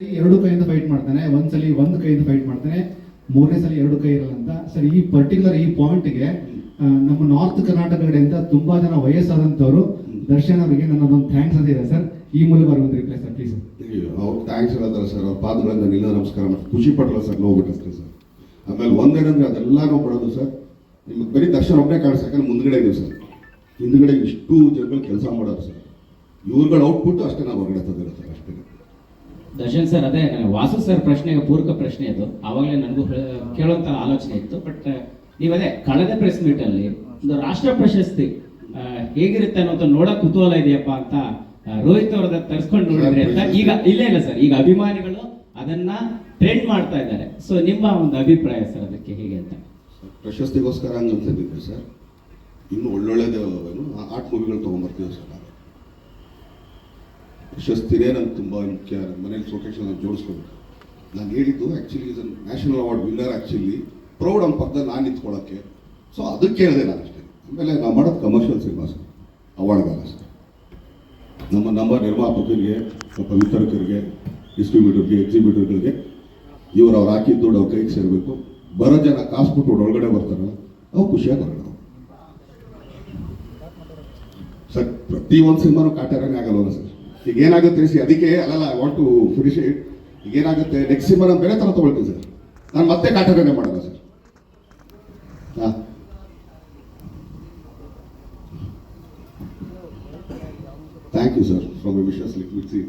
ಎರಡು ಕೈಯಿಂದ ಫೈಟ್ ಮಾಡ್ತಾನೆ, ಒಂದ್ಸಲಿ ಒಂದು ಕೈಯಿಂದ ಫೈಟ್ ಮಾಡ್ತಾನೆ, ಮೂರನೇ ಸಲ ಎರಡು ಕೈ ಇರಲ್ಲ ಅಂತ. ಸರ್, ಈ ಪರ್ಟಿಕ್ಯುಲರ್ ಈ ಪಾಯಿಂಟ್ಗೆ ನಮ್ಮ ನಾರ್ತ್ ಕರ್ನಾಟಕ ಕಡೆಯಿಂದ ತುಂಬಾ ಜನ ವಯಸ್ಸಾದಂತವರು ದರ್ಶನ್ ಅವರಿಗೆ ನನ್ನದೊಂದು ಥ್ಯಾಂಕ್ಸ್ ಅಂತ ಇದೆ ಸರ್. ಈ ಮೂಲಕ ಅವ್ರಿಗೆ ರಿಪ್ಲೈ ಸರ್. ಪ್ಲೀಸ್ ಅವ್ರು ಥ್ಯಾಂಕ್ಸ್ ಹೇಳ್ತಾರೆ ಸರ್. ಅವ್ರ ಪಾದಗಳಿಂದ ನಿಲ್ಲ ನಮಸ್ಕಾರ ಖುಷಿ ಪಟ್ಟಲ್ಲ ಸರ್ ನೋಡ್ಬಿಟ್ಟಷ್ಟೇ ಸರ್. ಆಮೇಲೆ ಒಂದೇನಂದ್ರೆ ಅದೆಲ್ಲ ನಾವು ಪಡೋದು ಸರ್. ನಿಮ್ಗೆ ಬರೀ ದರ್ಶನ ಒಬ್ಬನೇ ಕಾಣಿಸ್ ಯಾಕಂದ್ರೆ ಮುಂದ್ಗಡೆ ಇದೀವಿ ಸರ್. ಹಿಂದ್ಗಡೆ ಇಷ್ಟು ಜನಗಳು ಕೆಲಸ ಮಾಡೋರು ಸರ್. ಇವ್ರುಗಳ ಔಟ್ಪುಟ್ ಅಷ್ಟೇ ನಾವು ಹೊರಗಡೆ ತಂದಿರೋ ಸರ್. ದರ್ಶನ್ ಸರ್ ಅದೇ ವಾಸು ಸರ್ ಪ್ರಶ್ನೆಗೆ ಪೂರಕ ಪ್ರಶ್ನೆ ಅದು. ಅವಾಗಲೇ ನನಗೂ ಕೇಳುವಂತ ಆಲೋಚನೆ ಇತ್ತು ಬಟ್ ನೀವು ಅದೇ ಕಳೆದ ಪ್ರೆಸ್ ಮೀಟ್ ಅಲ್ಲಿ ಒಂದು ರಾಷ್ಟ್ರ ಪ್ರಶಸ್ತಿ ಹೇಗಿರುತ್ತೆ ಅನ್ನೋದು ನೋಡಕ್ ಕುತೂಹಲ ಇದೆಯಪ್ಪ ಅಂತ ರೋಹಿತ್ ಅವ್ರದ ತರ್ಸ್ಕೊಂಡು ನೋಡಿದ್ರೆ ಅಂತ ಈಗ ಇಲ್ಲ ಇಲ್ಲ ಸರ್ ಈಗ ಅಭಿಮಾನಿಗಳು ಅದನ್ನ ಟ್ರೆಂಡ್ ಮಾಡ್ತಾ ಇದ್ದಾರೆ. ಸೊ ನಿಮ್ಮ ಒಂದು ಅಭಿಪ್ರಾಯ ಸರ್ ಅದಕ್ಕೆ ಹೇಗೆ ಅಂತ? ಪ್ರಶಸ್ತಿಗೋಸ್ಕರ ಹಂಗಂತ ಸರ್. ಇನ್ನು ಒಳ್ಳೊಳ್ಳೆದು ಏನು ಆರ್ಟ್ ಮೂವಿಗಳು ತೊಗೊಂಬರ್ತೀವಿ ಸರ್. ಪ್ರಶಸ್ತಿನೇ ನಂಗೆ ತುಂಬ ಮುಖ್ಯ. ಮನೇಲಿ ಶೋಕೇಶ್ ನಾನು ಜೋಡಿಸ್ಕೊಬೇಕು. ನಾನು ಹೇಳಿದ್ದು actually is national award winner actually proud ನಮ್ಮ ಪಕ್ಕದಲ್ಲಿ ನಾನು ನಿಂತ್ಕೊಳ್ಳೋಕ್ಕೆ. ಸೊ ಅದಕ್ಕೆ ಹೇಳಿದೆ ನಾನು ಅಷ್ಟೇ. ಆಮೇಲೆ ನಾವು ಮಾಡೋದು ಕಮರ್ಷಿಯಲ್ ಸಿನಿಮಾ ಸರ್. ಅವಾರ್ಡ್ಗಲ್ಲ ಸರ್. ನಮ್ಮ ನಮ್ಮ ನಿರ್ಮಾಪಕರಿಗೆ ಸ್ವಲ್ಪ ವಿತರಕರಿಗೆ ಡಿಸ್ಟ್ರಿಬ್ಯೂಟರ್ಗೆ ಎಕ್ಸಿಬ್ಯೂಟರ್ಗಳಿಗೆ ಇವರು ಅವ್ರು ಹಾಕಿದ್ದು ದುಡ್ಡು ಅವ್ರ ಕೈಗೆ ಸೇರಬೇಕು. ಬರೋ ಜನ ಕಾಸು ಬಿಟ್ಟು ಒಳಗಡೆ ಬರ್ತಾರಲ್ಲ ಅವು ಖುಷಿಯಾಗಿ ಬರೋಣ ಸರ್, ಪ್ರತಿ ಒಂದು ಸಿನಿಮಾನು ಕಾಟಾರನೇ ಆಗಲ್ವಲ್ಲ ಸರ್? ಈಗ ಏನಾಗುತ್ತೆ ಸಿ ಅದಕ್ಕೆ ಅಲ್ಲಲ್ಲ I want to finish it ಈಗ ಏನಾಗುತ್ತೆ ನೆಕ್ಸ್ಟ್ ನಾನು ಬೇರೆ ಥರ ತೊಗೊಳ್ತೀನಿ ಸರ್. ನಾನು ಮತ್ತೆ ಕಾಟಾರನೇ ಮಾಡಲ್ಲ ಸರ್. ಹಾಂ. Thank you sir from a wishes liquid C